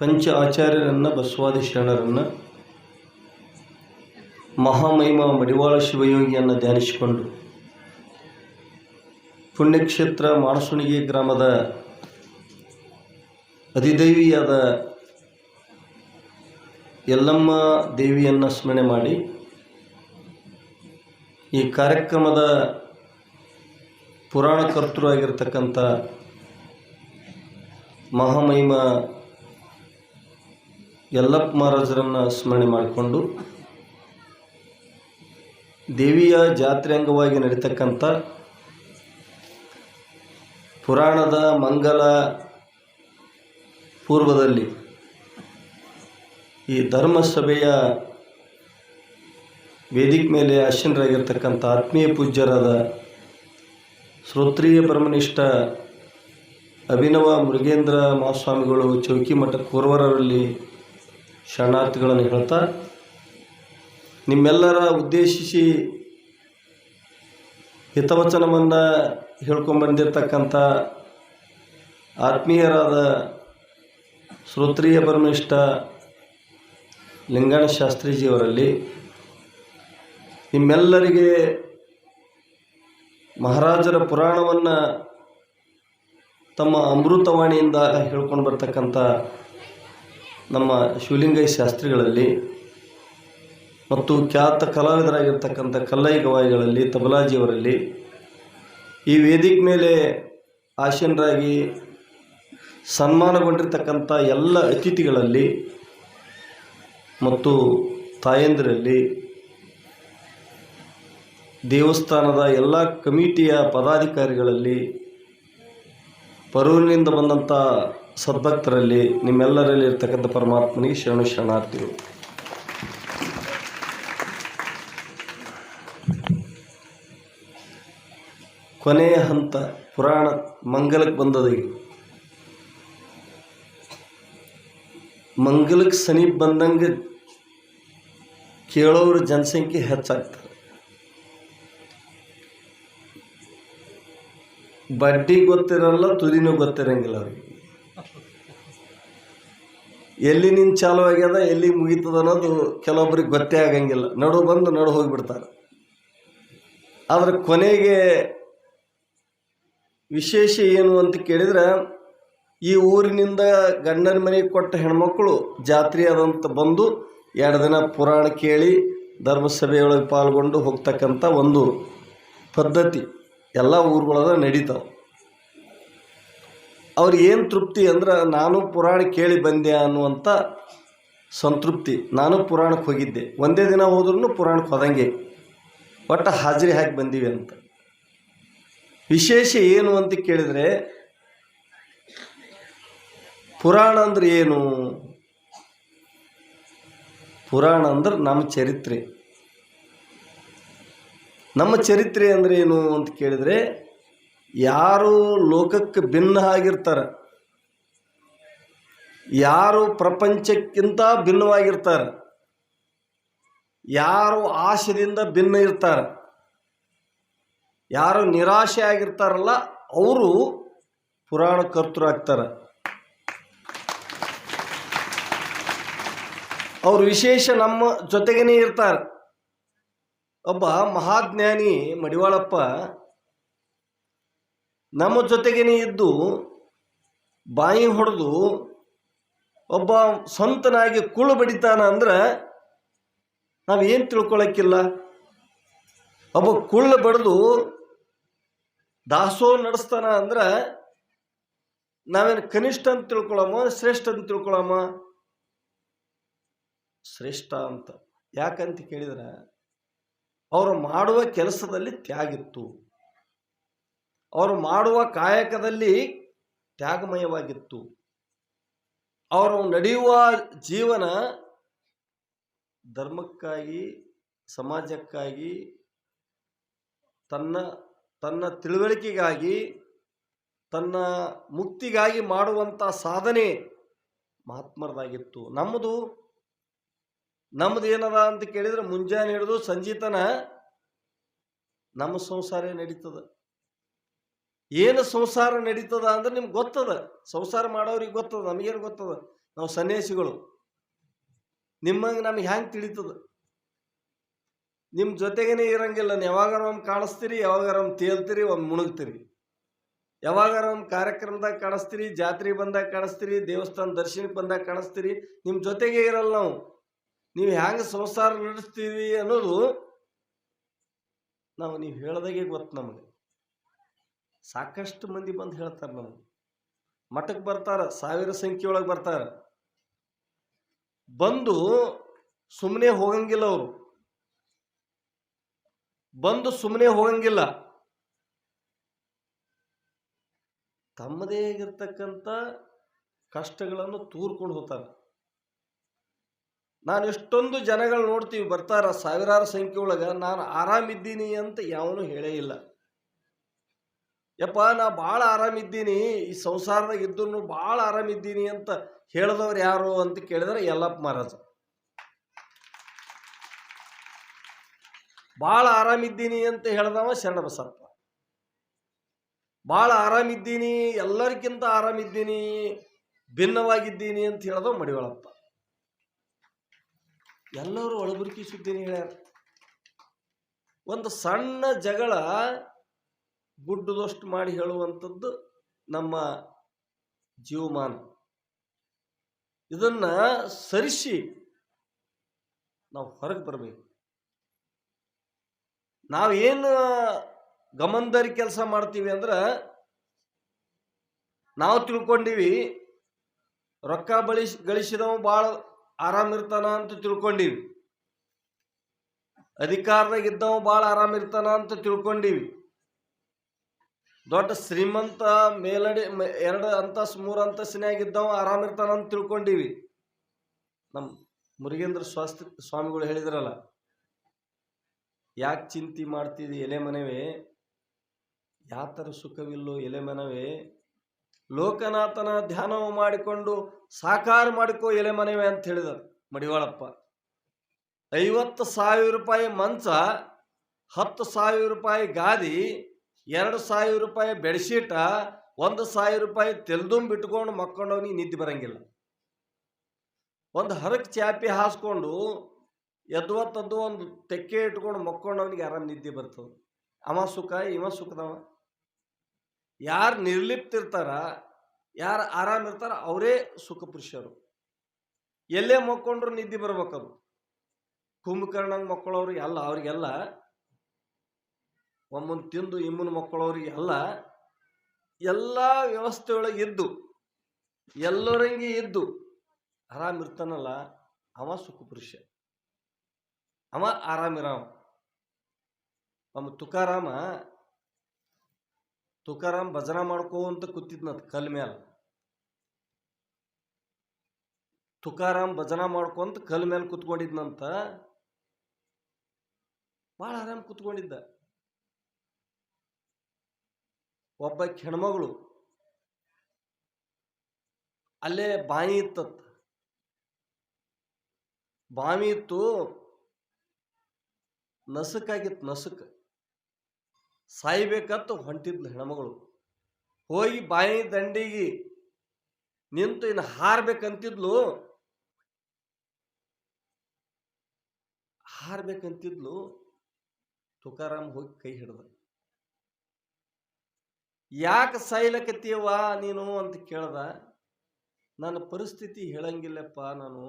ಪಂಚ ಆಚಾರ್ಯರನ್ನು ಬಸವಾದಿ ಶರಣರನ್ನು ಮಹಾಮಹಿಮ ಮಡಿವಾಳ ಶಿವಯೋಗಿಯನ್ನು ಧ್ಯಾನಿಸಿಕೊಂಡು ಪುಣ್ಯಕ್ಷೇತ್ರ ಮಾಣಸುಣಿಗೆ ಗ್ರಾಮದ ಅಧಿದೈವಿಯಾದ ಯಲ್ಲಮ್ಮ ದೇವಿಯನ್ನು ಸ್ಮರಣೆ ಮಾಡಿ ಈ ಕಾರ್ಯಕ್ರಮದ ಪುರಾಣ ಕರ್ತೃ ಮಹಾಮಹಿಮ ಯಲ್ಲಪ್ಪ ಮಹಾರಾಜರನ್ನು ಸ್ಮರಣೆ ಮಾಡಿಕೊಂಡು ದೇವಿಯ ಜಾತ್ರೆ ಅಂಗವಾಗಿ ನಡೀತಕ್ಕಂಥ ಪುರಾಣದ ಮಂಗಲ ಪೂರ್ವದಲ್ಲಿ ಈ ಧರ್ಮಸಭೆಯ ವೇದಿಕೆ ಮೇಲೆ ಆಶೀನರಾಗಿರ್ತಕ್ಕಂಥ ಆತ್ಮೀಯ ಪೂಜ್ಯರಾದ ಶ್ರೋತ್ರಿಯ ಪರಮನಿಷ್ಠ ಅಭಿನವ ಮೃಗೇಂದ್ರ ಮಹಾಸ್ವಾಮಿಗಳು ಚೌಕಿಮಠ ಕೂರ್ವರಲ್ಲಿ ಶರಣಾರ್ಥಿಗಳನ್ನು ಹೇಳ್ತಾ, ನಿಮ್ಮೆಲ್ಲರ ಉದ್ದೇಶಿಸಿ ಹಿತವಚನವನ್ನು ಹೇಳ್ಕೊಂಬಂದಿರ್ತಕ್ಕಂಥ ಆತ್ಮೀಯರಾದ ಶ್ರೋತ್ರಿಯ ಬರ್ಮಿಷ್ಟ ಲಿಂಗಣ ಶಾಸ್ತ್ರೀಜಿಯವರಲ್ಲಿ, ನಿಮ್ಮೆಲ್ಲರಿಗೆ ಮಹಾರಾಜರ ಪುರಾಣವನ್ನು ತಮ್ಮ ಅಮೃತವಾಣಿಯಿಂದ ಹೇಳ್ಕೊಂಡು ಬರ್ತಕ್ಕಂಥ ನಮ್ಮ ಶಿವಲಿಂಗ ಶಾಸ್ತ್ರಿಗಳಲ್ಲಿ ಮತ್ತು ಖ್ಯಾತ ಕಲಾವಿದರಾಗಿರ್ತಕ್ಕಂಥ ಕಲ್ಲೈ ಗವಾಯಿಗಳಲ್ಲಿ, ತಬಲಾಜಿಯವರಲ್ಲಿ ಈ ವೇದಿಕೆ ಮೇಲೆ ಆಶೀನರಾಗಿ ಸನ್ಮಾನಗೊಂಡಿರ್ತಕ್ಕಂಥ ಎಲ್ಲ ಅತಿಥಿಗಳಲ್ಲಿ ಮತ್ತು ತಾಯಂದಿರಲ್ಲಿ ದೇವಸ್ಥಾನದ ಎಲ್ಲ ಕಮಿಟಿಯ ಪದಾಧಿಕಾರಿಗಳಲ್ಲಿ, ಪರೂರಿನಿಂದ ಬಂದಂಥ ಸದ್ಭಕ್ತರಲ್ಲಿ ನಿಮ್ಮೆಲ್ಲರಲ್ಲಿ ಇರ್ತಕ್ಕಂಥ ಪರಮಾತ್ಮನಿಗೆ ಶರಣು ಶರಣಾರ್ಥಿಗಳು. ಕೊನೆಯ ಹಂತ ಪುರಾಣ ಮಂಗಲಕ್ಕೆ ಬಂದದ ಈಗ ಮಂಗಲಕ್ಕೆ ಸಮೀಪ ಬಂದಂಗೆ ಕೇಳೋರ ಜನಸಂಖ್ಯೆ ಹೆಚ್ಚಾಗ್ತದೆ. ಬಡ್ಡಿ ಗೊತ್ತಿರಲ್ಲ ತುದಿನೂ ಗೊತ್ತಿರಂಗಿಲ್ಲ ಅವ್ರಿಗೆ. ಎಲ್ಲಿ ನಿನ್ ಚಾಲು ಆಗ್ಯದ, ಎಲ್ಲಿ ಮುಗೀತದ ಅನ್ನೋದು ಕೆಲವೊಬ್ರಿಗೆ ಗೊತ್ತೇ ಆಗಂಗಿಲ್ಲ. ನಡು ಬಂದು ನಡು ಹೋಗಿಬಿಡ್ತಾರೆ. ಆದ್ರೆ ಕೊನೆಗೆ ವಿಶೇಷ ಏನು ಅಂತ ಕೇಳಿದ್ರೆ, ಈ ಊರಿನಿಂದ ಗಂಡನ ಮನೆಗೆ ಕೊಟ್ಟ ಹೆಣ್ಮಕ್ಳು ಜಾತ್ರೆ ಆದಂತ ಬಂದು ಎರಡು ದಿನ ಪುರಾಣ ಕೇಳಿ ಧರ್ಮಸಭೆಯೊಳಗೆ ಪಾಲ್ಗೊಂಡು ಹೋಗ್ತಕ್ಕಂಥ ಒಂದು ಪದ್ಧತಿ ಎಲ್ಲ ಊರುಗಳದ ನಡೀತಾವೆ. ಅವ್ರಿಗೆ ಏನು ತೃಪ್ತಿ ಅಂದ್ರೆ ನಾನು ಪುರಾಣ ಕೇಳಿ ಬಂದೆ ಅನ್ನುವಂಥ ಸಂತೃಪ್ತಿ. ನಾನು ಪುರಾಣಕ್ಕೆ ಹೋಗಿದ್ದೆ. ಒಂದೇ ದಿನ ಹೋದ್ರೂ ಪುರಾಣಕ್ಕೆ ಹೋದಂಗೆ. ಒಟ್ಟು ಹಾಜರಿ ಹಾಕಿ ಬಂದೀವಿ ಅಂತ. ವಿಶೇಷ ಏನು ಅಂತ ಕೇಳಿದರೆ, ಪುರಾಣ ಅಂದ್ರೆ ಏನು? ಪುರಾಣ ಅಂದ್ರೆ ನಮ್ಮ ಚರಿತ್ರೆ. ನಮ್ಮ ಚರಿತ್ರೆ ಅಂದ್ರೆ ಏನು ಅಂತ ಕೇಳಿದರೆ ಯಾರು ಲೋಕಕ್ಕೆ ಭಿನ್ನ ಆಗಿರ್ತಾರೆ? ಯಾರು ಪ್ರಪಂಚಕ್ಕಿಂತ ಭಿನ್ನವಾಗಿರ್ತಾರೆ? ಯಾರು ಆಶದಿಂದ ಭಿನ್ನ ಇರ್ತಾರೆ? ಯಾರು ನಿರಾಶೆ ಆಗಿರ್ತಾರಲ್ಲ, ಅವರು ಪುರಾಣ ಕರ್ತೃ ಆಗ್ತಾರೆ. ಅವ್ರು ವಿಶೇಷ ನಮ್ಮ ಜೊತೆಗೇನೆ ಇರ್ತಾರೆ. ಒಬ್ಬ ಮಹಾಜ್ಞಾನಿ ಮಡಿವಾಳಪ್ಪ ನಮ್ಮ ಜೊತೆಗೇನೆ ಇದ್ದು ಬಾಯಿ ಹೊಡೆದು ಒಬ್ಬ ಸ್ವಂತನಾಗಿ ಕುಳು ಬಡಿತಾನ ಅಂದ್ರೆ ನಾವೇನು ತಿಳ್ಕೊಳಕ್ಕಿಲ್ಲ. ಒಬ್ಬ ಕುಳ್ಳು ಬಡಿದು ದಾಸೋ ನಡೆಸ್ತಾನ ಅಂದ್ರೆ ನಾವೇನು ಕನಿಷ್ಠ ಅಂತ ತಿಳ್ಕೊಳಮ್ಮ ಶ್ರೇಷ್ಠ ಅಂತ ತಿಳ್ಕೊಳಮ್ಮ ಶ್ರೇಷ್ಠ ಅಂತ. ಯಾಕಂತ ಕೇಳಿದ್ರೆ ಅವರು ಮಾಡುವ ಕೆಲಸದಲ್ಲಿ ತ್ಯಾಗಿತ್ತು ಅವರು ಮಾಡುವ ಕಾಯಕದಲ್ಲಿ ತ್ಯಾಗಮಯವಾಗಿತ್ತು. ಅವರು ನಡೆಯುವ ಜೀವನ ಧರ್ಮಕ್ಕಾಗಿ, ಸಮಾಜಕ್ಕಾಗಿ, ತನ್ನ ತನ್ನ ತಿಳುವಳಿಕೆಗಾಗಿ, ತನ್ನ ಮುಕ್ತಿಗಾಗಿ ಮಾಡುವಂಥ ಸಾಧನೆ ಮಹಾತ್ಮರದಾಗಿತ್ತು. ನಮ್ಮದು ನಮ್ಮದು ಏನದ ಅಂತ ಕೇಳಿದ್ರೆ ಮುಂಜಾನೆ ಹಿಡಿದು ಸಂಜೀತನ ನಮ್ಮ ಸಂಸಾರ ನಡೀತದ. ಏನು ಸಂಸಾರ ನಡೀತದ ಅಂದ್ರೆ ನಿಮ್ಗೆ ಗೊತ್ತದ. ಸಂಸಾರ ಮಾಡೋರಿಗೆ ಗೊತ್ತದ, ನಮಗೇನು ಗೊತ್ತದ? ನಾವು ಸನ್ಯಾಸಿಗಳು. ನಿಮ್ಮಂಗೆ ನಮ್ಗೆ ಹ್ಯಾಂಗೆ ತಿಳಿತದ? ನಿಮ್ಮ ಜೊತೆಗೇನೆ ಇರಂಗಿಲ್ಲ. ಯಾವಾಗಾರ ಒಮ್ಮೆ ಕಾಣಿಸ್ತೀರಿ, ಯಾವಾಗಾರ ಒಮ್ಮೆ ತೇಲ್ತೀರಿ, ಒಮ್ಮೆ ಮುಣಗ್ತಿರಿ. ಯಾವಾಗಾರ ಒಂದು ಕಾರ್ಯಕ್ರಮದಾಗ ಕಾಣಿಸ್ತೀರಿ, ಜಾತ್ರೆ ಬಂದಾಗ ಕಾಣಿಸ್ತೀರಿ, ದೇವಸ್ಥಾನ ದರ್ಶನಕ್ಕೆ ಬಂದಾಗ ಕಾಣಿಸ್ತೀರಿ, ನಿಮ್ಮ ಜೊತೆಗೆ ಇರಲ್ಲ ನಾವು. ನೀವು ಹ್ಯಾಂಗೆ ಸಂಸಾರ ನಡೆಸ್ತೀವಿ ಅನ್ನೋದು ನಾವು, ನೀವು ಹೇಳ್ದಾಗೆ ಗೊತ್ತು ನಮಗೆ. ಸಾಕಷ್ಟು ಮಂದಿ ಬಂದು ಹೇಳ್ತಾರೆ ನಮಗೆ. ಮಠಕ್ಕೆ ಬರ್ತಾರೆ, ಸಾವಿರ ಸಂಖ್ಯೆಯೊಳಗೆ ಬರ್ತಾರೆ. ಬಂದು ಸುಮ್ಮನೆ ಹೋಗಂಗಿಲ್ಲ ಅವರು. ಬಂದು ಸುಮ್ಮನೆ ಹೋಗಂಗಿಲ್ಲ. ತಮ್ಮದೇ ಆಗಿರ್ತಕ್ಕಂಥ ಕಷ್ಟಗಳನ್ನು ತೂರ್ಕೊಂಡು ಹೋಗ್ತಾರೆ. ನಾನು ಎಷ್ಟೊಂದು ಜನಗಳು ನೋಡ್ತೀವಿ ಬರ್ತಾರ, ಸಾವಿರಾರು ಸಂಖ್ಯೆ ಒಳಗೆ, ನಾನು ಆರಾಮಿದ್ದೀನಿ ಅಂತ ಯಾವನು ಹೇಳೇ ಇಲ್ಲ. ಯಪ್ಪ, ನಾ ಭಾಳ ಆರಾಮಿದ್ದೀನಿ. ಈ ಸಂಸಾರದಾಗ ಇದ್ದು ಭಾಳ ಆರಾಮಿದ್ದೀನಿ ಅಂತ ಹೇಳಿದವ್ರು ಯಾರು ಅಂತ ಕೇಳಿದ್ರೆ ಯಲ್ಲಪ್ಪ ಮಹಾರಾಜ. ಭಾಳ ಆರಾಮಿದ್ದೀನಿ ಅಂತ ಹೇಳ್ದವ ಶರಣಬಸಪ್ಪ. ಭಾಳ ಆರಾಮಿದ್ದೀನಿ, ಎಲ್ಲರಿಗಿಂತ ಆರಾಮಿದ್ದೀನಿ, ಭಿನ್ನವಾಗಿದ್ದೀನಿ ಅಂತ ಹೇಳ್ದವ ಮಡಿವಳಪ್ಪ. ಎಲ್ಲರೂ ಒಳಬುರುಕಿ ಸುದ್ದಿನಿ ಹೇಳ್ಯಾರ. ಒಂದು ಸಣ್ಣ ಜಗಳ ಗುಡ್ಡದಷ್ಟು ಮಾಡಿ ಹೇಳುವಂಥದ್ದು ನಮ್ಮ ಜೀವಮಾನ. ಇದನ್ನ ಸರಿಸಿ ನಾವು ಹೊರಗೆ ಬರಬೇಕು. ನಾವೇನು ಗಮನದಾರಿ ಕೆಲಸ ಮಾಡ್ತೀವಿ ಅಂದ್ರೆ ನಾವು ತಿಳ್ಕೊಂಡಿವಿ ರೊಕ್ಕ ಬಳಿ ಗಳಿಸಿದವ ಭಾಳ ಆರಾಮಿರ್ತಾನ ಅಂತ ತಿಳ್ಕೊಂಡಿವಿ. ಅಧಿಕಾರದಾಗ ಇದ್ದವ ಭಾಳ ಆರಾಮಿರ್ತಾನ ಅಂತ ತಿಳ್ಕೊಂಡಿವಿ. ದೊಡ್ಡ ಶ್ರೀಮಂತ ಮೇಲಡಿ ಎರಡು ಅಂತಸ್ ಮೂರು ಅಂತಸ್ತಿನಾಗಿದ್ದವ ಆರಾಮ ಇರ್ತಾನಂತ ತಿಳ್ಕೊಂಡಿವಿ. ನಮ್ಮ ಮುರುಗೇಂದ್ರ ಸ್ವಾಸ್ತಿ ಸ್ವಾಮಿಗಳು ಹೇಳಿದ್ರಲ್ಲ, ಯಾಕೆ ಚಿಂತೆ ಮಾಡ್ತಿದ್ದಿ ಎಲೆ ಮನವೇ? ಯಾತರ ಸುಖವಿಲ್ಲೋ ಎಲೆ ಮನವೇ? ಲೋಕನಾಥನ ಧ್ಯಾನವು ಮಾಡಿಕೊಂಡು ಸಾಕಾರ ಮಾಡಿಕೋ ಎಲೆ ಮನವೇ ಅಂತ ಹೇಳಿದ ಮಡಿವಾಳಪ್ಪ. ಐವತ್ತು ಸಾವಿರ ರೂಪಾಯಿ ಮಂಚ, ಹತ್ತು ಸಾವಿರ ರೂಪಾಯಿ ಗಾದಿ ಎರಡು ಸಾವಿರ ರೂಪಾಯಿ ಬೆಡ್ಶೀಟ, ಒಂದು ಸಾವಿರ ರೂಪಾಯಿ ತೆಲ್ದುಂಬ್ ಬಿಟ್ಕೊಂಡು ಮಕ್ಕೊಂಡವನಿಗೆ ನಿದ್ದೆ ಬರಂಗಿಲ್ಲ. ಒಂದು ಹರಕ್ ಚಾಪಿ ಹಾಸ್ಕೊಂಡು ಎದ್ವತ್ತದ್ದು ಒಂದು ತೆಕ್ಕೆ ಇಟ್ಕೊಂಡು ಮಕ್ಕೊಂಡವನಿಗೆ ಆರಾಮ್ ನಿದ್ದೆ ಬರ್ತದೆ? ಅವ ಸುಖ, ಇವ ಸುಖದವ? ಯಾರು ನಿರ್ಲಿಪ್ತಿರ್ತಾರ ಯಾರು ಆರಾಮ್ ಇರ್ತಾರ, ಅವರೇ ಸುಖ ಪುರುಷರು. ಎಲ್ಲೇ ಮಕ್ಕೊಂಡ್ರು ನಿದ್ದೆ ಬರ್ಬೇಕದು. ಕುಂಭಕರ್ಣಂಗೆ ಮಕ್ಕಳವ್ರಿಗೆಲ್ಲ ಎಲ್ಲ, ಅವ್ರಿಗೆಲ್ಲ ಒಮ್ಮನ್ ತಿಂದು ಇಮ್ಮನ ಮಕ್ಕಳವ್ರಿಗೆ ಎಲ್ಲ ಎಲ್ಲ ವ್ಯವಸ್ಥೆ ಒಳಗೆ ಇದ್ದು, ಎಲ್ಲರಂಗೆ ಇದ್ದು, ಆರಾಮ್ ಇರ್ತಾನಲ್ಲ, ಅವ ಸುಖ ಪುರುಷ. ಅವ ಆರಾಮಿರಾಮ ನಮ್ಮ ತುಕಾರಾಮ, ತುಕಾರಾಮ್ ಭಜನ ಮಾಡ್ಕೋ ಅಂತ ಕೂತಿದ್ನಂತ ಕಲ್ ಮ್ಯಾಲ. ತುಕಾರಾಮ್ ಭಜನ ಮಾಡ್ಕೊಂತ ಕಲ್ ಮ್ಯಾಲ ಕುತ್ಕೊಂಡಿದ್ನಂತ ಭಾಳ ಆರಾಮ್ ಕುತ್ಕೊಂಡಿದ್ದ. ಒಬ್ಬ ಹೆಣ್ಮಗಳು ಅಲ್ಲೇ ಬಾಯಿ ಇತ್ತತ್ತ ಬಾವಿ ಇತ್ತು, ನಸುಕಾಗಿತ್ತು, ನಸುಕ. ಸಾಯ್ಬೇಕಂತ ಹೊಂಟಿದ್ಲು ಹೆಣ್ಮಗಳು. ಹೋಗಿ ಬಾಯಿ ದಂಡಿಗೆ ನಿಂತು ಇನ್ನು ಹಾರ್ಬೇಕಂತಿದ್ಲು. ಹಾರ್ಬೇಕಂತಿದ್ಲು. ತುಕಾರಾಮ್ ಹೋಗಿ ಕೈ ಹಿಡ್ದ. ಯಾಕೆ ಸಾಯ್ಲಕತ್ತೀವ ನೀನು ಅಂತ ಕೇಳ್ದ, ನನ್ನ ಪರಿಸ್ಥಿತಿ ಹೇಳಂಗಿಲ್ಲಪ್ಪ ನಾನು.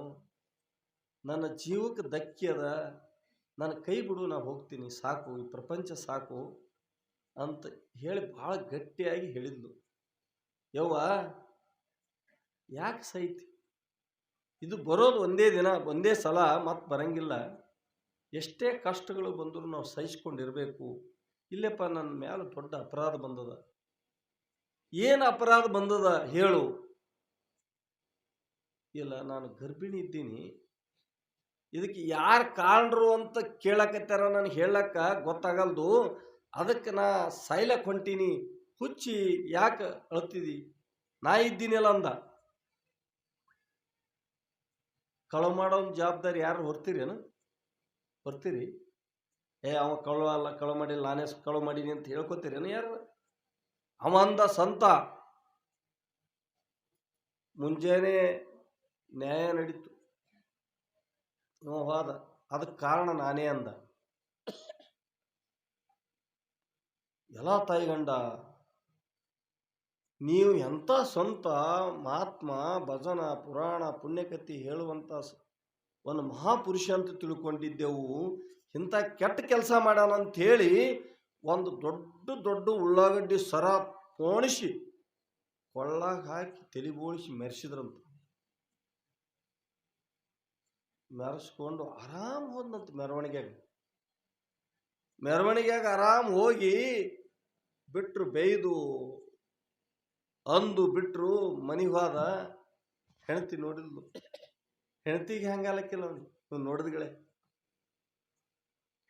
ನನ್ನ ಜೀವಕ್ಕೆ ಧಕ್ಕೆ ಅದ. ನನ್ನ ಕೈ ಬಿಡು, ನಾ ಹೋಗ್ತೀನಿ. ಸಾಕು, ಈ ಪ್ರಪಂಚ ಸಾಕು ಅಂತ ಹೇಳಿ ಭಾಳ ಗಟ್ಟಿಯಾಗಿ ಹೇಳಿದ್ಲು. ಯವ್ವ, ಯಾಕೆ ಸೈತಿ ಇದು ಬರೋದು ಒಂದೇ ದಿನ, ಒಂದೇ ಸಲ ಮತ್ತೆ ಬರಂಗಿಲ್ಲ. ಎಷ್ಟೇ ಕಷ್ಟಗಳು ಬಂದರೂ ನಾವು ಸಹಿಸ್ಕೊಂಡಿರಬೇಕು ಇಲ್ಲಪ್ಪ, ನನ್ನ ಮೇಲೆ ದೊಡ್ಡ ಅಪರಾಧ ಬಂದದ. ಏನು ಅಪರಾಧ ಬಂದದ ಹೇಳು. ಇಲ್ಲ ನಾನು ಗರ್ಭಿಣಿ ಇದ್ದೀನಿ. ಇದಕ್ಕೆ ಯಾರು ಕಾರಣರು ಅಂತ ಕೇಳಕತ್ತಾರ ನಾನು ಹೇಳಕ್ಕ ಗೊತ್ತಾಗಲ್ದು. ಅದಕ್ಕೆ ನಾ ಸೈಲಕ್ ಹೊಂಟೀನಿ ಹುಚ್ಚಿ ಯಾಕೆ ಅಳ್ತಿದಿ? ನಾ ಇದ್ದೀನಿಲ್ಲ ಅಂದ. ಕಳವು ಮಾಡೋ ಜವಾಬ್ದಾರಿ ಯಾರು ಹೊರ್ತೀರೇನು? ಹೊರ್ತೀರಿ? ಏ ಅವ ಕಳು ಅಲ್ಲ ಕಳು ಮಾಡಿಲ್ಲ ನಾನೇ ಕಳು ಮಾಡೀನಿ ಅಂತ ಹೇಳ್ಕೊತೀರೇನು ಯಾರು? ಅವ ಅಂದ ಸಂತ. ಮುಂಜಾನೆ ನ್ಯಾಯ ನಡೀತು. ನೋವಾದ ಅದಕ್ಕೆ ಕಾರಣ ನಾನೇ ಅಂದ. ಎಲ್ಲ ತಾಯಿಗಂಡ ನೀವು ಎಂಥ ಸ್ವಂತ ಮಹಾತ್ಮ, ಭಜನ, ಪುರಾಣ, ಪುಣ್ಯಕಥೆ ಹೇಳುವಂಥ ಒಂದು ಮಹಾಪುರುಷ ಅಂತ ತಿಳ್ಕೊಂಡಿದ್ದೆವು ಇಂಥ ಕೆಟ್ಟ ಕೆಲಸ ಮಾಡೋಣ ಹೇಳಿ ಒಂದು ದೊಡ್ಡ ದೊಡ್ಡ ಉಳ್ಳಾಗಡ್ಡಿ ಸರ ಪೋಣಿಸಿ ಕೊಳ್ಳಾಗ ಹಾಕಿ ತಲೆ ಬೋಳಿಸಿ ಮೆರೆಸಿದ್ರಂತ. ಮೆರೆಸ್ಕೊಂಡು ಆರಾಮ್ ಹೋದಂತ ಮೆರವಣಿಗೆಗೆ. ಮೆರವಣಿಗೆಗೆ ಆರಾಮ್ ಹೋಗಿ ಬಿಟ್ರು ಬೇಯ್ದು, ಅಂದು ಬಿಟ್ರು ಮನೆಗೆ ಹೋದ ಹೆಂಡತಿ ನೋಡಿದ್ಲು. ಹೆಣತಿಗೆ ಹೆಂಗಾಲಕ್ಕಿಲ್ಲ ಅವ್ನು ನೋಡಿದ್ಗಳೇ.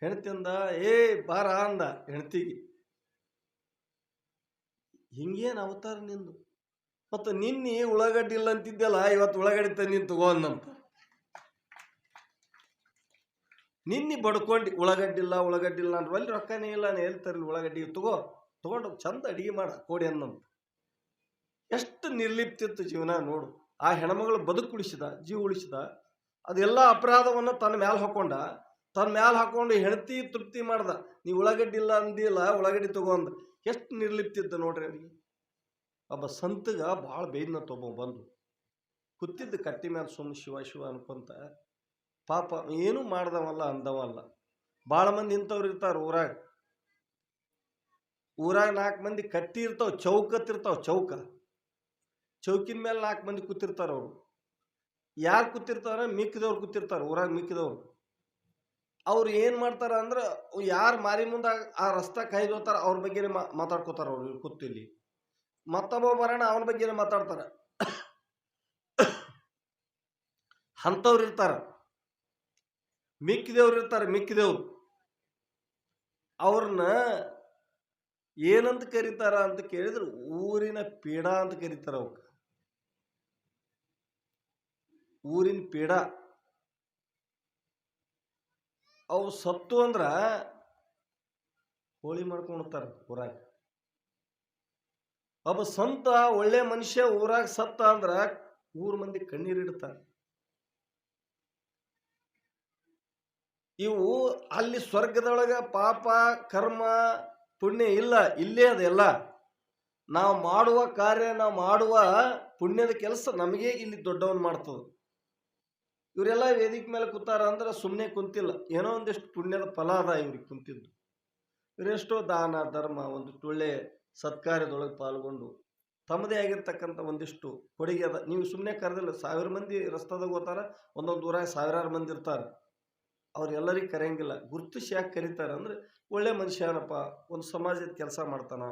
ಹೆಂಡತಿ ಅಂದ ಏ, ಬಾರ ಅಂದ ಹೆಂಡತಿಗೆ. ಹಿಂಗೇನು ಅವತಾರ ನಿಂದು? ಮತ್ತು ನಿನ್ನೆ ಉಳ್ಳಾಗಡ್ಡಿ ಇಲ್ಲ ಅಂತಿದ್ದೆಲ್ಲ ಇವತ್ತು ಉಳ್ಳಾಗಡ್ಡಿ ತಗೋ ಅಂದಂತ. ನಿನ್ನೆ ಬಡ್ಕೊಂಡು ಉಳ್ಳಾಗಡ್ಡಿ ಇಲ್ಲ ಉಳ್ಳಾಗಡ್ಡಿ ಇಲ್ಲ ಅಂದ್ರೆ ಅಲ್ಲಿ ರೊಕ್ಕನೇ ಇಲ್ಲ ನಾನು ಎಲ್ಲಿ ತರಲಿ ಉಳ್ಳಾಗಡ್ಡಿ ತಗೋ, ತಗೊಂಡು ಚಂದ ಅಡಿಗೆ ಮಾಡ, ಕೋಡಿ ಅನ್ನಂತ ಎಷ್ಟು ನಿರ್ಲಿಪ್ತಿತ್ತು ಜೀವನ ನೋಡು. ಆ ಹೆಣ್ಮಗಳು ಬದುಕು ಉಳಿಸಿದ, ಜೀವ ಉಳಿಸಿದ, ಅದೆಲ್ಲ ಅಪರಾಧವನ್ನು ತನ್ನ ಮ್ಯಾಲೆ ಹಾಕೊಂಡ ತನ್ನ ಮ್ಯಾಲ ಹಾಕೊಂಡು ಹೆಂಡತಿ ತೃಪ್ತಿ ಮಾಡ್ದ, ನೀ ಉಳ್ಳಾಗಡ್ಡಿ ಇಲ್ಲ ಅಂದಿಲ್ಲ, ಉಳ್ಳಾಗಡ್ಡಿ ತಗೋ ಅಂದ. ಎಷ್ಟು ನಿರ್ಲಿಪ್ತಿದ್ದ ನೋಡ್ರಿ ಅವನಿಗೆ. ಒಬ್ಬ ಸಂತಗ ಭಾಳ ಬೇಯ್ನ ತೊಗೊಂಡು ಬಂದು ಕೂತಿದ್ದ ಕಟ್ಟಿ ಮೇಲೆ ಸುಮ್ಮ ಶಿವ ಶಿವ ಅನ್ಕೊಂತ, ಪಾಪ ಏನೂ ಮಾಡ್ದವಲ್ಲ, ಅಂದವಲ್ಲ. ಭಾಳ ಮಂದಿ ಇಂಥವ್ರು ಇರ್ತಾರೆ ಊರಾಗ. ಊರಾಗ ನಾಲ್ಕು ಮಂದಿ ಕಟ್ಟಿ ಇರ್ತಾವ ಚೌಕತ್ತಿರ್ತಾವ ಚೌಕ. ಚೌಕಿನ ಮೇಲೆ ನಾಲ್ಕು ಮಂದಿ ಕೂತಿರ್ತಾರ ಅವರು. ಯಾರು ಕೂತಿರ್ತಾರ ಮಿಕ್ಕಿದವ್ರು ಕೂತಿರ್ತಾರ ಊರಾಗ ಮಿಕ್ಕಿದವ್ರು. ಅವ್ರು ಏನು ಮಾಡ್ತಾರ ಅಂದ್ರೆ ಯಾರು ಮಾರಿ ಮುಂದೆ ಆ ರಸ್ತೆ ಕೈದೋತಾರ ಅವ್ರ ಬಗ್ಗೆ ಮಾತಾಡ್ಕೋತಾರ ಅವ್ರು ಕೂತಿಲ್ಲಿ ಮತ್ತೊಬ್ಬ ಬರೋಣ, ಅವನ ಬಗ್ಗೆ ಮಾತಾಡ್ತಾರ. ಅಂಥವ್ರು ಇರ್ತಾರ. ಮಿಕ್ಕಿದೇವ್ರು ಇರ್ತಾರೆ, ಮಿಕ್ಕಿದೇವ್ರು. ಅವ್ರನ್ನ ಏನಂತ ಕರೀತಾರ ಅಂತ ಕೇಳಿದ್ರೆ ಊರಿನ ಪೀಡ ಅಂತ ಕರೀತಾರ ಅವಕ್ಕೆ ಊರಿನ ಪೀಡ. ಅವು ಸತ್ತು ಅಂದ್ರೆ ಹೋಳಿ ಮಾಡ್ಕೊಂಡ್ತಾರ ಊರಾಗ. ಒಬ್ಬ ಸಂತ ಒಳ್ಳೆ ಮನುಷ್ಯ ಊರಾಗ ಸತ್ತ ಅಂದ್ರ ಊರ್ ಮಂದಿ ಕಣ್ಣೀರಿಡ್ತಾರೆ ಇವು ಅಲ್ಲಿ ಸ್ವರ್ಗದೊಳಗ ಪಾಪ, ಕರ್ಮ, ಪುಣ್ಯ ಇಲ್ಲ, ಇಲ್ಲೇ ಅದೆಲ್ಲ ನಾವು ಮಾಡುವ ಕಾರ್ಯ, ನಾವು ಮಾಡುವ ಪುಣ್ಯದ ಕೆಲಸ ನಮಗೆ ಇಲ್ಲಿ ದೊಡ್ಡವನ್ ಮಾಡ್ತದ. ಇವರೆಲ್ಲ ವೇದಿಕೆ ಮೇಲೆ ಕೂತಾರ ಅಂದ್ರೆ ಸುಮ್ಮನೆ ಕುಂತಿಲ್ಲ. ಏನೋ ಒಂದಿಷ್ಟು ಪುಣ್ಯದ ಫಲ ಅದ ಇವ್ರಿಗೆ ಕುಂತಿದ್ದು. ಇವರೆಷ್ಟೋ ದಾನ, ಧರ್ಮ, ಒಂದು ಒಳ್ಳೆ ಸತ್ಕಾರ್ಯದೊಳಗೆ ಪಾಲ್ಗೊಂಡು ತಮ್ಮದೇ ಆಗಿರ್ತಕ್ಕಂಥ ಒಂದಿಷ್ಟು ಕೊಡುಗೆ ಅದ. ನೀವು ಸುಮ್ಮನೆ ಕರೆದಿಲ್ಲ, ಸಾವಿರ ಮಂದಿ ರಸ್ತಾದಾಗ ಹೋಗ್ತಾರ, ಒಂದೊಂದು ದೂರ ಸಾವಿರಾರು ಮಂದಿ ಇರ್ತಾರೆ. ಅವರೆಲ್ಲರಿಗೆ ಕರೆಯಂಗಿಲ್ಲ. ಗುರುತಿಸಿ ಯಾಕೆ ಕರೀತಾರೆ ಅಂದ್ರೆ ಒಳ್ಳೆ ಮನುಷ್ಯನಪ್ಪ ಒಂದು ಸಮಾಜದ ಕೆಲಸ ಮಾಡ್ತಾನ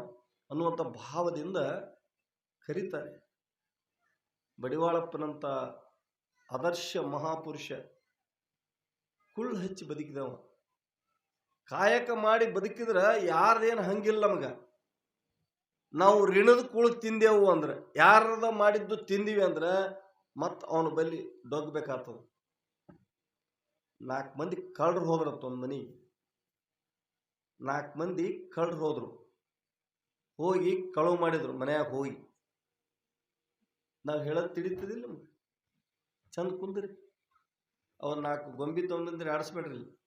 ಅನ್ನುವಂಥ ಭಾವದಿಂದ ಕರೀತಾರೆ. ಬಡಿವಾಳಪ್ಪನಂಥ ಆದರ್ಶ ಮಹಾಪುರುಷ. ಕುಳ್ಳು ಹಚ್ಚಿ ಬದುಕಿದವ ಕಾಯಕ ಮಾಡಿ ಬದುಕಿದ್ರೆ ಯಾರ್ದೇನು ಹಂಗಿಲ್ಲ ನಮಗ. ನಾವು ಋಣದ ಕೂಳು ತಿಂದೆವು ಅಂದ್ರೆ, ಯಾರದ ಮಾಡಿದ್ದು ತಿಂದಿವಿ ಅಂದ್ರೆ ಮತ್ತೆ ಅವನ ಬಲ್ಲಿ ದೊಗ್ಬೇಕಾಗ್ತದ. ನಾಲ್ಕು ಮಂದಿ ಕಳ್ರು ಹೋದ್ರಂತ ಒಂದು ಮನಿ. ನಾಲ್ಕು ಮಂದಿ ಕಳ್ರು ಹೋದ್ರು. ಹೋಗಿ ಕಳುವು ಮಾಡಿದ್ರು, ಮನೆಯಾಗ ಹೋಗಿ. ನಾವು ಹೇಳೋದು ತಿಳಿತದಿಲ್ಲ ನಮ್ಗೆ? ಚಂದ ಕುಂದ್ರಿ. ಅವ್ರು ನಾಲ್ಕು ಗೊಂಬಿ ತೊಗೊಂಡ್ರೆ ಆಡಿಸ್ಬೇಡ್ರಿ.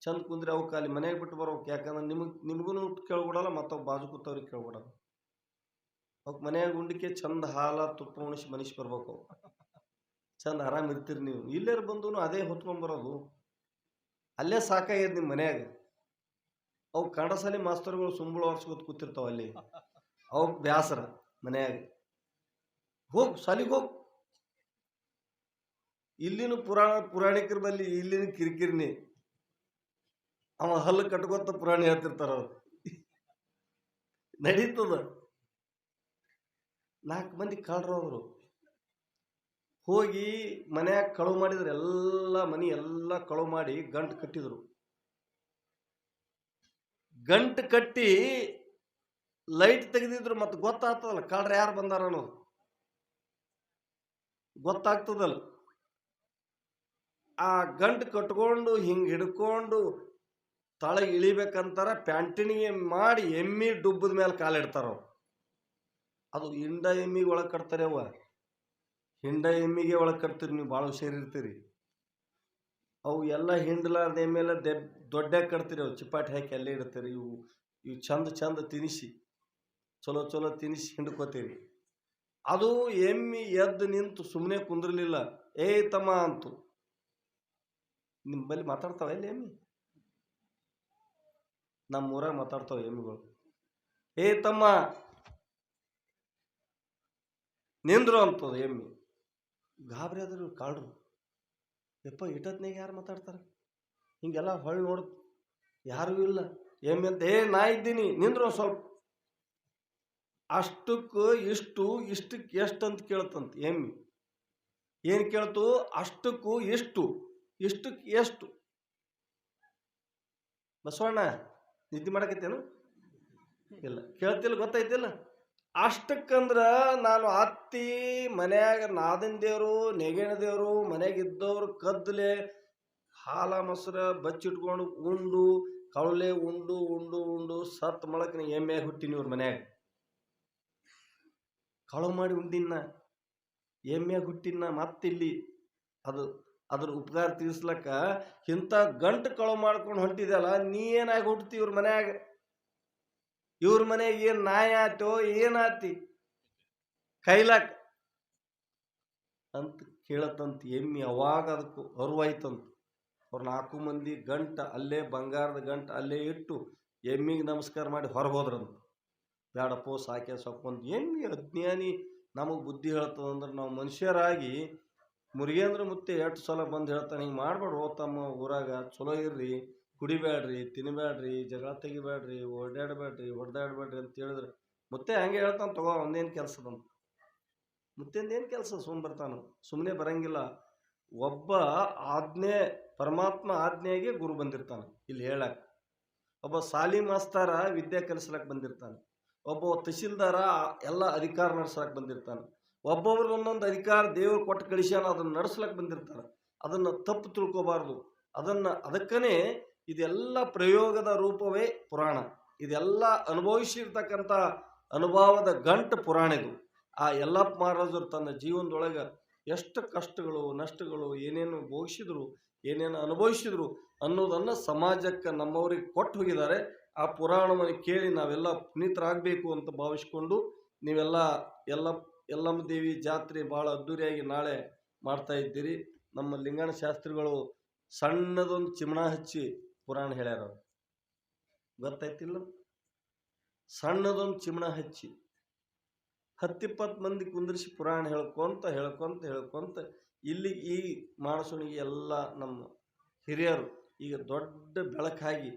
ಚಂದ ಕುಂದ್ರಿ ಅವು ಖಾಲಿ ಮನೆಗೆ ಬಿಟ್ಟು ಬರ್ಬೇಕು ಯಾಕಂದ್ರೆ ನಿಮಗೆ ನಿಮಗೂ ಕೇಳ್ಬಿಡಲ್ಲ ಮತ್ತು ಬಾಜು ಕೂತವ್ರಿಗೆ ಕೇಳ್ಬಿಡಲ್ಲ. ಅವಕ್ಕೆ ಮನೆಯಾಗ ಉಂಡಿಕೆ ಚಂದ ಹಾಲ, ತುಪ್ಪ, ಉಣಿಸಿ ಮನಿಷಿ ಬರ್ಬೇಕು ಚಂದ ಆರಾಮ ಇರ್ತೀರಿ ನೀವು. ಇಲ್ಲೇರು ಬಂದು ಅದೇ ಹೊತ್ಕೊಂಬರೋದು ಅಲ್ಲೇ ಸಾಕಾಗ್ಯದ ನಿಮ್ಮ ಮನೆಯಾಗ. ಅವು ಕನ್ನಡ ಶಾಲೆ ಮಾಸ್ತರ್ಗಳು ಸುಂಬಳ ವರ್ಷ ಕೂತಿರ್ತಾವ ಅಲ್ಲಿ. ಅವು ಬ್ಯಾಸರ ಮನೆಯಾಗ. ಹೋಗಿ ಸಾಲಿಗೆ ಹೋಗ್. ಇಲ್ಲಿನ ಪುರಾಣ, ಪುರಾಣಿಕರ ಬಲ್ಲಿ ಇಲ್ಲಿನ ಕಿರಿಕಿರಿನಿ. ಅವ ಹಲ್ಲು ಕಟ್ಕೊತ ಪುರಾಣ ಹೇಳ್ತಿರ್ತಾರ ಅವ್ರು. ನಡೀತದ. ನಾಲ್ಕು ಮಂದಿ ಕಳ್ರು ಅವರು. ಹೋಗಿ ಮನ್ಯಾಗ ಕಳುವು ಮಾಡಿದ್ರು, ಎಲ್ಲ ಮನಿ ಎಲ್ಲ ಕಳುವು ಮಾಡಿ ಗಂಟು ಕಟ್ಟಿದ್ರು. ಗಂಟು ಕಟ್ಟಿ ಲೈಟ್ ತೆಗೆದಿದ್ರು ಮತ್ತೆ ಗೊತ್ತಾಗ್ತದಲ್ಲ, ಕಳ್ರ ಯಾರು ಬಂದಾರ ಅನ್ನೋದು. ಗೊತ್ತಾಗ್ತದಲ್ಲ. ಆ ಗಂಟು ಕಟ್ಕೊಂಡು ಹಿಂಗೆ ಹಿಡ್ಕೊಂಡು ತಳ ಇಳಿಬೇಕಂತಾರ ಪ್ಯಾಂಟಿನಿಗೆ ಮಾಡಿ ಎಮ್ಮಿ ಡುಬ್ಬದ ಮೇಲೆ ಕಾಲಿಡ್ತಾರ ಅದು ಹಿಂಡ ಎಮ್ಮಿಗೆ ಒಳಗೆ ಕಟ್ತಾರೆ ಅವ ಹಿಂಡ ಎಮ್ಮಿಗೆ ಒಳಗೆ ಕಟ್ತೀರಿ ನೀವು, ಭಾಳ ಹುಷಾರಿರ್ತೀರಿ ಅವು ಎಲ್ಲ ಹಿಂಡ್ಲಾರ್ದ ಎಮ್ಮೆಲ್ಲ ದೆಬ್ ದೊಡ್ಡ ಕಟ್ತೀರಿ ಅವು ಚಿಪಾಟಿ ಹಾಕಿ ಅಲ್ಲೇ ಇಡ್ತೀರಿ. ಇವು ಇವು ಚಂದ ಚಂದ ತಿನಿಸಿ, ಚಲೋ ಚಲೋ ತಿನಿಸಿ ಹಿಂಡ್ಕೋತೀರಿ. ಅದು ಎಮ್ಮಿ ಎದ್ದು ನಿಂತು ಸುಮ್ಮನೆ ಕುಂದಿರಲಿಲ್ಲ ಏ ತಮ್ಮ ಅಂತು. ನಿಮ್ಮಲ್ಲಿ ಮಾತಾಡ್ತಾವ ಎಲ್ಲಿ ಎಮ್ಮಿ? ನಮ್ಮ ಊರಾಗ ಮಾತಾಡ್ತಾವ ಎಮ್ಮಿಗಳು. ಏ ತಮ್ಮ! ನಿಂದ್ರು ಅಂತದ ಎಮ್ಮಿ. ಗಾಬರಿ ಆದರು ಕಾಡ್ರು. ಯಪ್ಪ ಇಟ್ಟತ್ನಾಗ ಯಾರು ಮಾತಾಡ್ತಾರೆ? ಹಿಂಗೆಲ್ಲ ಹೊಳ್ಳಿ ನೋಡ್ ಯಾರಿಗೂ ಇಲ್ಲ. ಎಮ್ಮಿ ಅಂತ, ಏ, ನಾ ಇದ್ದೀನಿ, ನಿಂದ್ರು ಸ್ವಲ್ಪ. ಅಷ್ಟಕ್ಕೆ ಇಷ್ಟು, ಇಷ್ಟಕ್ಕೆ ಎಷ್ಟು ಅಂತ ಕೇಳ್ತಂತ ಎಮ್ಮಿ. ಏನು ಕೇಳ್ತು? ಅಷ್ಟಕ್ಕೂ ಎಷ್ಟು ಇಷ್ಟಕ್ಕೆ ಎಷ್ಟು? ಬಸವಣ್ಣ, ನಿದ್ದೆ ಮಾಡಕತ್ತೇನು? ಇಲ್ಲ. ಕೇಳ್ತಿಲ್ಲ ಗೊತ್ತೈತಿಲ್ಲ ಅಷ್ಟಕ್ಕಂದ್ರ ನಾನು ಅತ್ತಿ, ಮನ್ಯಾಗ ನಾದಿನ ದೇವರು, ನೆಗೆಣ ದೇವರು, ಮನ್ಯಾಗ ಇದ್ದವ್ರು ಕದ್ದಲೆ ಹಾಲ ಮೊಸರ, ಬಚ್ಚಿಟ್ಕೊಂಡು ಉಂಡು ಕಳಲೆ ಉಂಡು ಉಂಡು ಉಂಡು, ಸತ್ ಮೊಳಕಿನ ಎಮ್ಮೆ ಹುಟ್ಟಿನಿ ಇವ್ರ ಮನ್ಯಾಗ. ಕಳು ಮಾಡಿ ಉಂಡಿನ ಎಮ್ಮೆ ಹುಟ್ಟಿನ ಮತ್ತಿಲ್ಲಿ ಅದು ಅದ್ರ ಉಪಕಾರ ತೀರ್ಸ್ಲಕ್ಕ ಇಂಥ ಗಂಟು ಕಳು ಮಾಡ್ಕೊಂಡು ಹೊಂಟಿದೆಯಲ್ಲ, ನೀ ಏನಾಗಿ ಹುಟ್ಟತಿ ಇವ್ರ ಮನ್ಯಾಗ? ಇವ್ರ ಮನೆಗೆ ಏನ್ ನಾಯ ಆತೋ ಏನಾತಿ ಕೈಲಾಕ್. ಅಂತ ಕೇಳತ್ತಂತ ಎಮ್ಮಿ ಅವಾಗ ಅದಕ್ಕೆ ಅರ್ವಾಯ್ತಂತ. ಅವ್ರ ನಾಲ್ಕು ಮಂದಿ ಗಂಟ ಅಲ್ಲೇ, ಬಂಗಾರದ ಗಂಟ ಅಲ್ಲೇ ಇಟ್ಟು ಎಮ್ಮಿಗೆ ನಮಸ್ಕಾರ ಮಾಡಿ ಹೊರಗೋದ್ರಂತ ಬೇಡಪ್ಪೋ ಸಾಕೆ ಅಂತ ಎಮ್ಮಿ ಅಜ್ಞಾನಿ ನಮಗೆ ಬುದ್ಧಿ ಹೇಳ್ತದಂದ್ರೆ ನಾವು ಮನುಷ್ಯರಾಗಿ ಮುರಿಗೇಂದ್ರ ಮುತ್ತೆ ಎಷ್ಟು ಸಲ ಬಂದು ಹೇಳ್ತಾನೆ, ಹಿಂಗೆ ಮಾಡ್ಬೇಡ ತಮ್ಮ ಊರಾಗ, ಚಲೋ ಇರ್ರಿ, ಕುಡಿಬೇಡ್ರಿ, ತಿನ್ಬೇಡ್ರಿ, ಜಗಳ ತೆಗಿಬೇಡ್ರಿ, ಓಡಾಡಬೇಡ್ರಿ, ಹೊಡೆದಾಡ್ಬೇಡ್ರಿ ಅಂತ ಹೇಳಿದ್ರೆ ಮುತ್ತೆ ಹಂಗೆ ಹೇಳ್ತಾನೆ ತಗೋ, ಒಂದೇನು ಕೆಲಸದಂತ ಏನು ಕೆಲಸ? ಸುಮ್ಮನೆ ಬರ್ತಾನೆ ಸುಮ್ಮನೆ ಬರಂಗಿಲ್ಲ. ಒಬ್ಬ ಆಜ್ಞೆ, ಪರಮಾತ್ಮ ಆಜ್ಞೆಗೆ ಗುರು ಬಂದಿರ್ತಾನೆ ಇಲ್ಲಿ ಹೇಳಕ್ಕೆ. ಒಬ್ಬ ಸಾಲಿ ಮಾಸ್ತಾರ ವಿದ್ಯೆ ಕಲಿಸ್ಲಕ್ಕೆ ಬಂದಿರ್ತಾನೆ. ಒಬ್ಬ ತಹಶೀಲ್ದಾರ, ಎಲ್ಲ ಅಧಿಕಾರ ನಡೆಸಲಕ್ಕೆ ಬಂದಿರ್ತಾನೆ. ಒಬ್ಬೊಬ್ರು ಒಂದೊಂದು ಅಧಿಕಾರ ದೇವರು ಕೊಟ್ಟು ಕಳಿಸ್ಯಾನ, ಅದನ್ನ ನಡ್ಸ್ಲಕ್ ಬಂದಿರ್ತಾರೆ. ಅದನ್ನ ತಪ್ಪು ತಿಳ್ಕೋಬಾರ್ದು. ಅದನ್ನ, ಅದಕ್ಕನೇ ಇದೆಲ್ಲ ಪ್ರಯೋಗದ ರೂಪವೇ ಪುರಾಣ. ಇದೆಲ್ಲ ಅನುಭವಿಸಿರ್ತಕ್ಕಂಥ ಅನುಭವದ ಗಂಟು ಪುರಾಣ ಇದು. ಆ ಯಲ್ಲಪ್ಪ ಮಹಾರಾಜರು ತನ್ನ ಜೀವನದೊಳಗೆ ಎಷ್ಟು ಕಷ್ಟಗಳು, ನಷ್ಟಗಳು, ಏನೇನು ಭೋಗಿಸಿದ್ರು, ಏನೇನು ಅನುಭವಿಸಿದ್ರು ಅನ್ನೋದನ್ನು ಸಮಾಜಕ್ಕೆ ನಮ್ಮವ್ರಿಗೆ ಕೊಟ್ಟು ಹೋಗಿದ್ದಾರೆ. ಆ ಪುರಾಣವನ್ನು ಕೇಳಿ ನಾವೆಲ್ಲ ಪುನೀತರಾಗಬೇಕು ಅಂತ ಭಾವಿಸ್ಕೊಂಡು ನೀವೆಲ್ಲ ಎಲ್ಲ ಯಲ್ಲಮ್ಮ ದೇವಿ ಜಾತ್ರೆ ಭಾಳ ಅದ್ಧೂರಿಯಾಗಿ ನಾಳೆ ಮಾಡ್ತಾ ಇದ್ದೀರಿ. ನಮ್ಮ ಲಿಂಗಣ ಶಾಸ್ತ್ರಿಗಳು ಸಣ್ಣದೊಂದು ಚಿಮಣ ಹಚ್ಚಿ ಪುರಾಣ ಹೇಳ್ಯಾರ. ಗೊತ್ತಾಯ್ತಿಲ್ಲ? ಸಣ್ಣದೊಂದು ಚಿಮಣ ಹಚ್ಚಿ ಹತ್ತಿಪ್ಪತ್ತು ಮಂದಿ ಕುಂದಿರಿಸಿ ಪುರಾಣ ಹೇಳ್ಕೊಂತ ಹೇಳ್ಕೊಂತ ಹೇಳ್ಕೊಂತ ಇಲ್ಲಿ ಈ ಮಾಡಸೋಣಿಗೆ ಎಲ್ಲ ನಮ್ಮ ಹಿರಿಯರು ಈಗ ದೊಡ್ಡ ಬೆಳಕಾಗಿ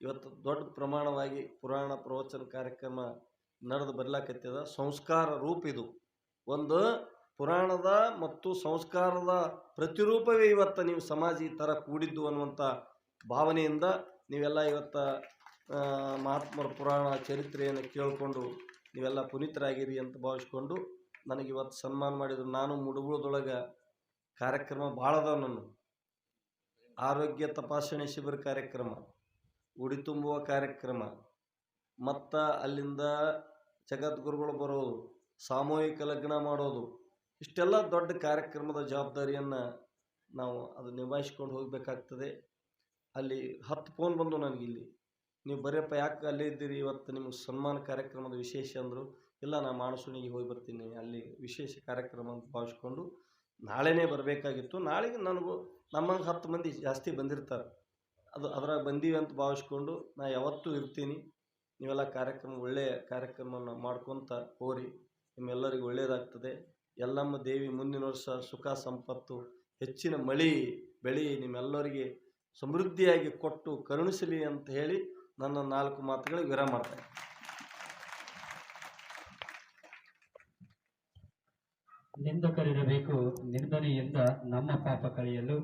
ಇವತ್ತು ದೊಡ್ಡ ಪ್ರಮಾಣವಾಗಿ ಪುರಾಣ ಪ್ರವಚನ ಕಾರ್ಯಕ್ರಮ ನಡೆದು ಬರ್ಲಾಕತ್ತದ. ಸಂಸ್ಕಾರ ರೂಪ ಇದು ಒಂದು ಪುರಾಣದ ಮತ್ತು ಸಂಸ್ಕಾರದ ಪ್ರತಿರೂಪವೇ ಇವತ್ತು ನೀವು ಸಮಾಜ ಈ ಥರ ಕೂಡಿದ್ದು ಅನ್ನುವಂಥ ಭಾವನೆಯಿಂದ ನೀವೆಲ್ಲ ಇವತ್ತು ಮಹಾತ್ಮರ ಪುರಾಣ ಚರಿತ್ರೆಯನ್ನು ಕೇಳಿಕೊಂಡು ನೀವೆಲ್ಲ ಪುನೀತರಾಗಿರಿ ಅಂತ ಭಾವಿಸ್ಕೊಂಡು ನನಗೆ ಇವತ್ತು ಸನ್ಮಾನ ಮಾಡಿದ್ರು. ನಾನು ಮುಡುಗುಳದೊಳಗೆ ಕಾರ್ಯಕ್ರಮ ಭಾಳ ಅದಾವ ನನ್ನ. ಆರೋಗ್ಯ ತಪಾಸಣೆ ಶಿಬಿರ ಕಾರ್ಯಕ್ರಮ ಉಡಿ ತುಂಬುವ ಕಾರ್ಯಕ್ರಮ, ಮತ್ತು ಅಲ್ಲಿಂದ ಜಗದ್ಗುರುಗಳು ಬರೋದು. ಸಾಮೂಹಿಕ ಲಗ್ನ ಮಾಡೋದು. ಇಷ್ಟೆಲ್ಲ ದೊಡ್ಡ ಕಾರ್ಯಕ್ರಮದ ಜವಾಬ್ದಾರಿಯನ್ನು ನಾವು ಅದು ನಿಭಾಯಿಸ್ಕೊಂಡು ಹೋಗಬೇಕಾಗ್ತದೆ. ಅಲ್ಲಿ ಹತ್ತು ಫೋನ್ ಬಂದು ನನಗಿಲ್ಲಿ. ನೀವು ಬರೀಪ್ಪ ಯಾಕೆ ಅಲ್ಲೇ ಇದ್ದೀರಿ? ಇವತ್ತು ನಿಮಗೆ ಸನ್ಮಾನ ಕಾರ್ಯಕ್ರಮದ ವಿಶೇಷ ಅಂದರು. ಇಲ್ಲ ನಾನು ಮಾಣಸೂನಿಗೆ ಹೋಗಿ ಬರ್ತೀನಿ. ಅಲ್ಲಿ ವಿಶೇಷ ಕಾರ್ಯಕ್ರಮ ಅಂತ ಭಾವಿಸ್ಕೊಂಡು ನಾಳೆನೇ ಬರಬೇಕಾಗಿತ್ತು. ನಾಳೆಗೆ ನನಗೂ ನಮ್ಮಂಗೆ ಹತ್ತು ಮಂದಿ ಜಾಸ್ತಿ ಬಂದಿರ್ತಾರೆ. ಅದು ಅದ್ರಾಗ ಬಂದೀವಿ ಅಂತ ಭಾವಿಸ್ಕೊಂಡು ನಾ ಯಾವತ್ತೂ ಇರ್ತೀನಿ. ನೀವೆಲ್ಲ ಕಾರ್ಯಕ್ರಮ, ಒಳ್ಳೆಯ ಕಾರ್ಯಕ್ರಮವನ್ನು ಮಾಡ್ಕೊತ ಹೋರಿ. ನಿಮ್ಮೆಲ್ಲರಿಗೂ ಒಳ್ಳೆಯದಾಗ್ತದೆ ಎಲ್ಲಮ್ಮ ದೇವಿ ಮುಂದಿನ ವರ್ಷ ಸುಖ ಸಂಪತ್ತು, ಹೆಚ್ಚಿನ ಮಳಿ ಬೆಳೆ ನಿಮ್ಮೆಲ್ಲರಿಗೆ ಸಮೃದ್ಧಿಯಾಗಿ ಕೊಟ್ಟು ಕರುಣಿಸಲಿ ಅಂತ ಹೇಳಿ ನನ್ನ ನಾಲ್ಕು ಮಾತುಗಳಿಗೆ ವಿರಾಮ ಮಾಡ್ತೇನೆ. ನಿಂದಕರಿರಬೇಕು ನಿಂದನೆಯಿಂದ ನಮ್ಮ ಪಾಪ ಕಳೆಯಲು.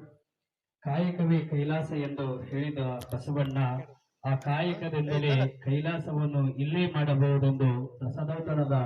ಕಾಯಕವೇ ಕೈಲಾಸ ಎಂದು ಹೇಳಿದ ಬಸವಣ್ಣ, ಆ ಕಾಯಕದಿಂದಲೇ ಕೈಲಾಸವನ್ನು ಇಲ್ಲೇ ಮಾಡಬಹುದೆಂದು ರಸದೌತಣದ